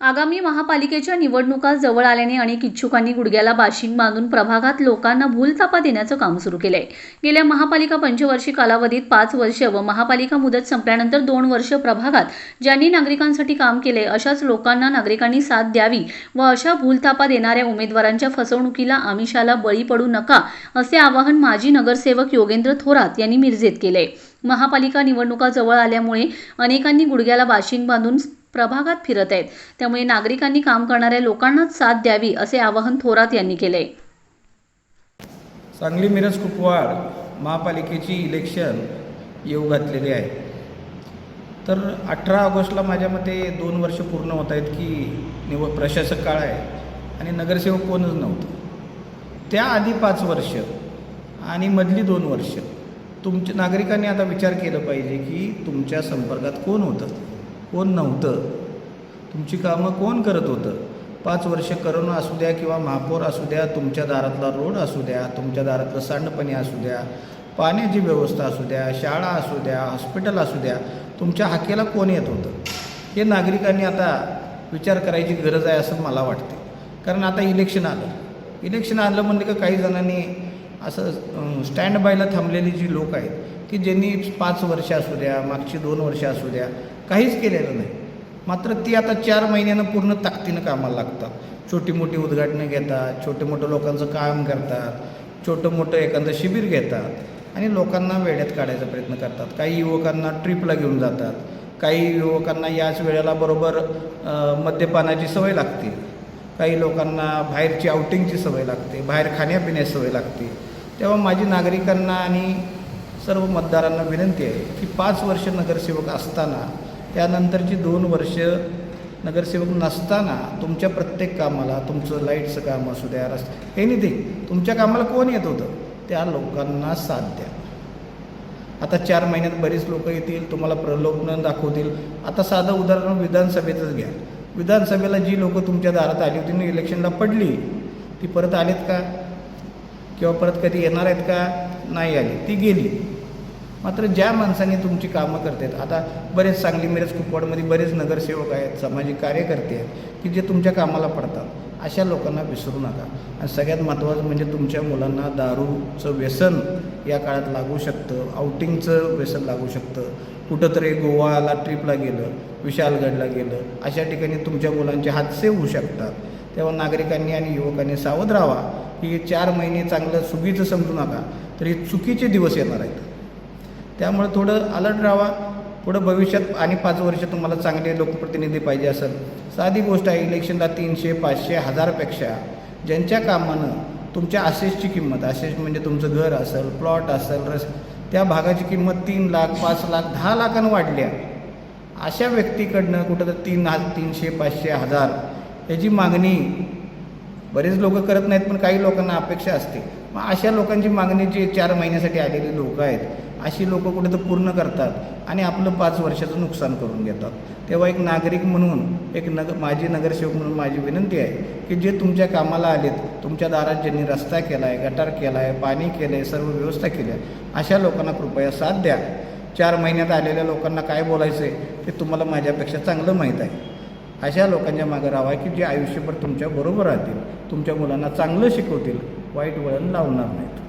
आगामी महापालिकेच्या निवडणुका जवळ आल्याने अनेक इच्छुकांनी गुडघ्याला बाशिंग बांधून प्रभागात लोकांना भूलथापा देण्याचं काम सुरू केलंय. गेल्या महापालिका पंचवर्षी कालावधीत पाच वर्ष व महापालिका मुदत संपल्यानंतर दोन वर्ष प्रभागात ज्यांनी नागरिकांसाठी काम केले अशाच लोकांना नागरिकांनी साथ द्यावी व अशा भूलथापा देणाऱ्या उमेदवारांच्या फसवणुकीला आमिषाला बळी पडू नका असे आवाहन माजी नगरसेवक योगेंद्र थोरात यांनी मिरजेत केले महापालिका निवडणुका जवळ आल्यामुळे अनेकांनी गुडघ्याला बाशिंग बांधून प्रभागात फिरत आहेत. त्यामुळे नागरिकांनी काम करणाऱ्या लोकांनाच साथ द्यावी असे आवाहन थोरात यांनी केले. सांगली मिरज कुपवाड महापालिकेची इलेक्शन येऊ घातलेली आहे. तर अठरा ऑगस्टला माझ्या मते दोन वर्ष पूर्ण होत आहेत की निव प्रशासक काळ आहे आणि नगरसेवक कोणच नव्हतं. त्याआधी पाच वर्ष आणि मधली दोन वर्ष तुमच्या नागरिकांनी आता विचार केला पाहिजे की तुमच्या संपर्कात कोण होतं? कोण नव्हतं? तुमची कामं कोण करत होतं? पाच वर्ष करोना असू द्या किंवा महापौर असू द्या तुमच्या दारातला रोड असू द्या तुमच्या दारातलं सांडपाणी असू द्या पाण्याची व्यवस्था असू द्या शाळा असू द्या हॉस्पिटल असू द्या तुमच्या हाकेला कोण येत होतं? हे नागरिकांनी आता विचार करायची गरज आहे असं मला वाटते. कारण आता इलेक्शन आलं. इलेक्शन आलं म्हणजे का काही जणांनी असं स्टँड बायला थांबलेली जी लोक आहेत की ज्यांनी पाच वर्ष असू द्या मागची दोन वर्ष असू द्या काहीच केलेलं नाही. मात्र ती आता चार महिन्यानं पूर्ण ताकदीनं कामाला लागतात. छोटी मोठी उद्घाटनं घेतात छोटे मोठं लोकांचं काम करतात छोटं मोठं एखादं शिबिर घेतात आणि लोकांना वेळेत काढायचा प्रयत्न करतात. काही युवकांना ट्रिपला घेऊन जातात काही युवकांना याच वेळेला बरोबर मद्यपानाची सवय लागते. काही लोकांना बाहेरची आउटिंगची सवय लागते बाहेर खाण्यापिण्याची सवय लागते. तेव्हा माझी नागरिकांना आणि सर्व मतदारांना विनंती आहे की पाच वर्ष नगरसेवक असताना त्यानंतरची दोन वर्ष नगरसेवक नसताना तुमच्या प्रत्येक कामाला तुमचं लाईटचं काम असू द्या रस्ते एनिथिंग तुमच्या कामाला कोण येत होतं? त्या लोकांना साथ द्या. आता चार महिन्यात बरीच लोक येतील तुम्हाला प्रलोभन दाखवतील. आता साधं उदाहरण विधानसभेतच घ्या. विधानसभेला जी लोकं तुमच्या दारात आली होती आणि इलेक्शनला पडली ती परत आलीत का? किंवा परत कधी येणार आहेत का? नाही आली. ती गेली. मात्र ज्या माणसांनी तुमची कामं करतात आता बरेच सांगली मिरज कुपवाडमध्ये बरेच नगरसेवक आहेत सामाजिक कार्यकर्ते आहेत की जे तुमच्या कामाला पडतात अशा लोकांना विसरू नका. आणि सगळ्यात महत्त्वाचं म्हणजे तुमच्या मुलांना दारूचं व्यसन या काळात लागू शकतं आउटिंगचं व्यसन लागू शकतं. कुठंतरी गोवाला ट्रिपला गेलं विशालगडला गेलं अशा ठिकाणी तुमच्या मुलांचे हादसे होऊ शकतात. तेव्हा नागरिकांनी आणि युवकांनी सावध राहावा. की चार महिने चांगलं सुगीचं समजू नका तरी चुकीचे दिवस येणार आहेत. त्यामुळे थोडं अलर्ट राहावा. पुढं भविष्यात आणि पाच वर्ष तुम्हाला चांगले लोकप्रतिनिधी पाहिजे असेल. साधी गोष्ट आहे इलेक्शनला तीनशे पाचशे हजारपेक्षा ज्यांच्या कामानं तुमच्या आशेसची किंमत आशेस म्हणजे तुमचं घर असेल प्लॉट असेल रस त्या भागाची किंमत तीन लाख पाच लाख दहा लाखानं वाढल्या. अशा व्यक्तीकडनं कुठं तर तीन हा तीनशे पाचशे हजार याची मागणी बरेच लोक करत नाहीत पण काही लोकांना अपेक्षा असते. मग अशा लोकांची मागणी जे चार महिन्यासाठी आलेली लोक आहेत अशी लोक कुठे तर पूर्ण करतात आणि आपलं पाच वर्षाचं नुकसान करून घेतात. तेव्हा एक नागरिक म्हणून एक नग माझी नगरसेवक म्हणून माझी विनंती आहे की जे तुमच्या कामाला आलेत तुमच्या दारात ज्यांनी रस्ता केला आहे गटार केला आहे पाणी केलं आहे सर्व व्यवस्था केली आहे अशा लोकांना कृपया साथ द्या. चार महिन्यात आलेल्या लोकांना काय बोलायचं आहे ते तुम्हाला माझ्यापेक्षा चांगलं माहीत आहे. अशा लोकांच्या मागं राहावा की जे आयुष्यभर तुमच्या बरोबर राहतील तुमच्या मुलांना चांगलं शिकवतील वाईट वळण लावणार नाही